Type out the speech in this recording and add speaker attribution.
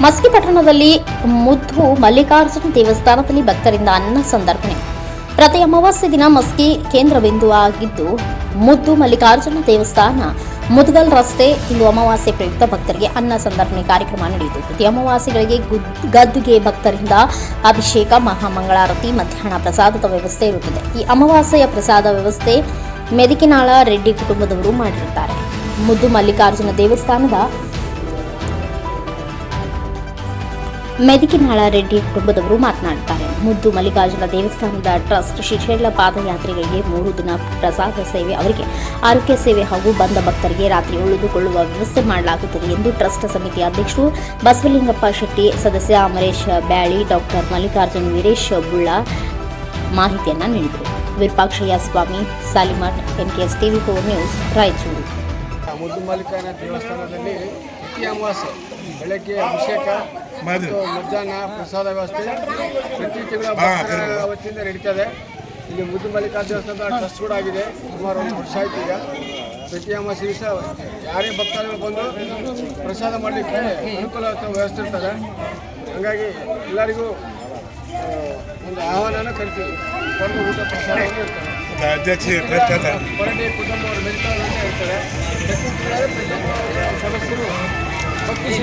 Speaker 1: ಮಸ್ಕಿ ಪಟ್ಟಣದಲ್ಲಿ ಮುದ್ದು ಮಲ್ಲಿಕಾರ್ಜುನ ದೇವಸ್ಥಾನದಲ್ಲಿ ಭಕ್ತರಿಂದ ಅನ್ನ ಸಂದರ್ಪಣೆ ಪ್ರತಿ ಅಮಾವಾಸ್ಯೆ ದಿನ ಮಸ್ಕಿ ಕೇಂದ್ರ ಬಿಂದು ಆಗಿದ್ದು, ಮುದ್ದು ಮಲ್ಲಿಕಾರ್ಜುನ ದೇವಸ್ಥಾನ ಮುದ್ಗಲ್ ರಸ್ತೆ, ಇಂದು ಅಮಾವಾಸ್ಯೆ ಪ್ರಯುಕ್ತ ಭಕ್ತರಿಗೆ ಅನ್ನ ಸಂದರ್ಪಣೆ ಕಾರ್ಯಕ್ರಮ ನಡೆಯಿತು. ಪ್ರತಿ ಅಮಾವಾಸ್ಯೆಗಳಿಗೆ ಗುದ್- ಗದ್ದುಗೆ ಭಕ್ತರಿಂದ ಅಭಿಷೇಕ, ಮಹಾಮಂಗಳಾರತಿ, ಮಧ್ಯಾಹ್ನ ಪ್ರಸಾದದ ವ್ಯವಸ್ಥೆ ಇರುತ್ತದೆ. ಈ ಅಮಾವಾಸ್ಯೆಯ ಪ್ರಸಾದ ವ್ಯವಸ್ಥೆ ಮೆದಿಕಿನಾಳ ರೆಡ್ಡಿ ಕುಟುಂಬದವರು ಮಾಡಿರುತ್ತಾರೆ. ಮುದ್ದು ಮಲ್ಲಿಕಾರ್ಜುನ ದೇವಸ್ಥಾನದ ಮೆದಿಕಿನಾಳ ರೆಡ್ಡಿ ಕುಟುಂಬದವರು ಮಾತನಾಡುತ್ತಾರೆ. ಮುದ್ದು ಮಲ್ಲಿಕಾರ್ಜುನ ದೇವಸ್ಥಾನದ ಟ್ರಸ್ಟ್ ಶ್ರೀಶೈಲ ಪಾದಯಾತ್ರೆಗಳಿಗೆ ಮೂರು ದಿನ ಪ್ರಸಾದ ಸೇವೆ, ಅವರಿಗೆ ಆರೋಗ್ಯ ಸೇವೆ ಹಾಗೂ ಬಂದ ಭಕ್ತರಿಗೆ ರಾತ್ರಿ ಉಳಿದುಕೊಳ್ಳುವ ವ್ಯವಸ್ಥೆ ಮಾಡಲಾಗುತ್ತದೆ ಎಂದು ಟ್ರಸ್ಟ್ ಸಮಿತಿ ಅಧ್ಯಕ್ಷರು ಬಸವಲಿಂಗಪ್ಪ ಶೆಟ್ಟಿ, ಸದಸ್ಯ ಅಮರೇಶ್ ಬ್ಯಾಳಿ ಡಾಕ್ಟರ್ ಮಲ್ಲಿಕಾರ್ಜುನ್ ವೀರೇಶ್ ಬುಳ್ಳ ಮಾಹಿತಿಯನ್ನು ನೀಡಿದರು. Virupakshayya Swami Salimath NKS TV four news, Raichur.
Speaker 2: Muddu Mallikarjuna ದೇವಸ್ಥಾನದಲ್ಲಿ ಬೆಳಗ್ಗೆ ಅಭಿಷೇಕ ಮತ್ತು ಮಧ್ಯಾಹ್ನ ಪ್ರಸಾದ ವ್ಯವಸ್ಥೆ. ಪ್ರತಿ ತಿಂಗಳ ವತಿಯಿಂದ ನಡೀತದೆ. ಇಲ್ಲಿ ಮುದ್ದು ಮಲ್ಲಿಕಾರ್ಜುನ ದೇವಸ್ಥಾನದ ಟ್ರಸ್ಟ್ ಕೂಡ ಆಗಿದೆ. ಸುಮಾರು ಒಂದು ವರ್ಷ ಆಯ್ತು ಈಗ. ಪ್ರತಿ ಅಮಾವಾಸ್ಯೆ ದಿವಸ ಯಾರೇ ಭಕ್ತಾದಿಗಳು ಬಂದು ಪ್ರಸಾದ ಮಾಡಲಿಕ್ಕೆ ಅನುಕೂಲ ವ್ಯವಸ್ಥೆ ಇರ್ತದೆ. ಹಾಗಾಗಿ ಎಲ್ಲರಿಗೂ ಒಂದು ಆಹ್ವಾನ ಕರಿತೀವಿ. ಬಂದು ಊಟ ಪ್ರಸಾದ ಇರ್ತದೆ ಹೊರಗೆ ಕುಟುಂಬವರು ಮೆಡಿಕಲ್ ಇರ್ತಾರೆ ಪ್ರತಿ ಸದಸ್ಯರು ಭಕ್ತಿ